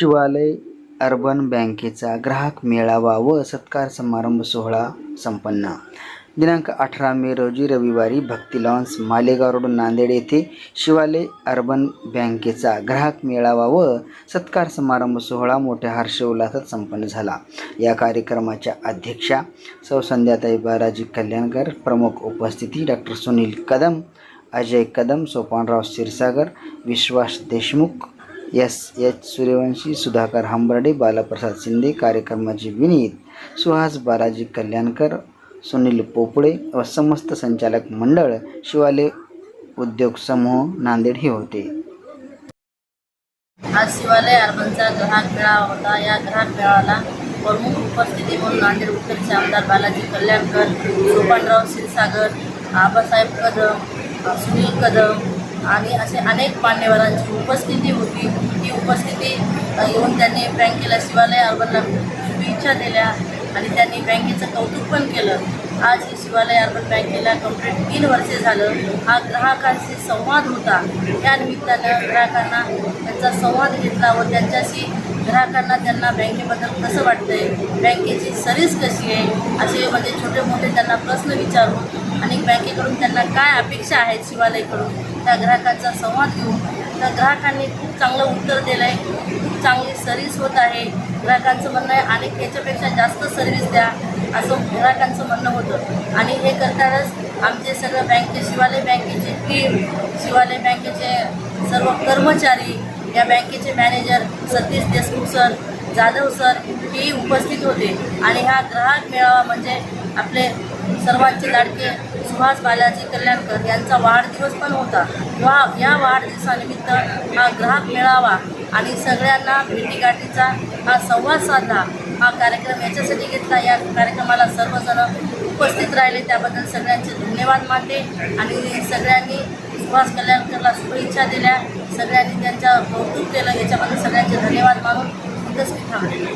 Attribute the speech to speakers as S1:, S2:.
S1: शिवालय अर्बन बँकेचा ग्राहक मेळावा व सत्कार समारंभ सोहळा संपन्न. दिनांक अठरा मे रोजी रविवारी भक्ती लॉन्स मालेगाव रोड नांदेड येथे शिवालय अर्बन बँकेचा ग्राहक मेळावा व सत्कार समारंभ सोहळा मोठ्या हर्षोल्लासात संपन्न झाला. या कार्यक्रमाच्या अध्यक्षा सौ संध्याताई बालाजी कल्याणकर प्रमुख उपस्थिती doctor Sunil Kadam Ajay Kadam Sopanrao Kshirsagar Vishwas Deshmukh S. H. Suryavanshi Sudhakar Hambarde Balaprasad Shinde कार्यक्रमाचे विनीत सुहास बालाजी कल्याणकर सुनील पोपळे व समस्त संचालक मंडळ शिवालय उद्योग समूह नांदेड हे होते.
S2: आज शिवालय अर्बनचा ग्राहक मेळावा होता. या ग्राहक मेळाव्याला प्रमुख उपस्थिती म्हणून नांदेड उत्तरचे आमदार बालाजी कल्याणकर सोपानराव क्षीरसागर आबासाहेब कदम सुनील कदम आणि असे अनेक मान्यवरांची उपस्थिती होती. ती उपस्थिती येऊन त्यांनी बँकेला शिवालय अर्बनला शुभेच्छा दिल्या. आणि त्यांनी बँकेचं कौतुक पण केलं. आज ही शिवालय अर्बन बँकेला कंप्लीट तीन वर्षे झालं. हा ग्राहकांशी संवाद होता. त्या निमित्तानं ग्राहकांना त्यांचा संवाद घेतला व त्यांच्याशी ग्राहकांना त्यांना बँकेबद्दल कसं वाटतंय बँकेची सर्व्हिस कशी आहे असे म्हणजे छोटे मोठे त्यांना प्रश्न विचारून आणि बँकेकडून त्यांना काय अपेक्षा आहेत शिवालयकडून त्या ग्राहकांचा संवाद घेऊन त्या ग्राहकांनी खूप चांगलं उत्तर दिलं आहे खूप चांगली सर्व्हिस होत आहे. ग्राहकांचं म्हणणं आहे आणि याच्यापेक्षा जास्त सर्व्हिस द्या असं ग्राहकांचं म्हणणं होतं. आणि हे करतानाच आमचे सगळं बँके शिवालय बँकेचे टीम शिवालय बँकेचे सर्व कर्मचारी या बँकेचे manager Satish Deshmukh sir Jadhav sir हेही उपस्थित होते. आणि हा ग्राहक मेळावा म्हणजे आपले सर्वांचे लाडके सुभाष बालाजी कल्याणकर यांचा वाढदिवस पण होता. वा या वाढदिवसानिमित्त हा ग्राहक मेळावा आणि सगळ्यांना भेटीगाठीचा हा संवाद साधला. हा कार्यक्रम याच्यासाठी घेतला. या कार्यक्रमाला सर्वजण उपस्थित राहिले. त्याबद्दल सगळ्यांचे धन्यवाद मानते आणि सगळ्यांनी सुभाष कल्याणकरला शुभेच्छा दिल्या. सगळ्यांनी त्यांचं कौतुक केलं. याच्याबद्दल सगळ्यांचे धन्यवाद मानून इथंच मी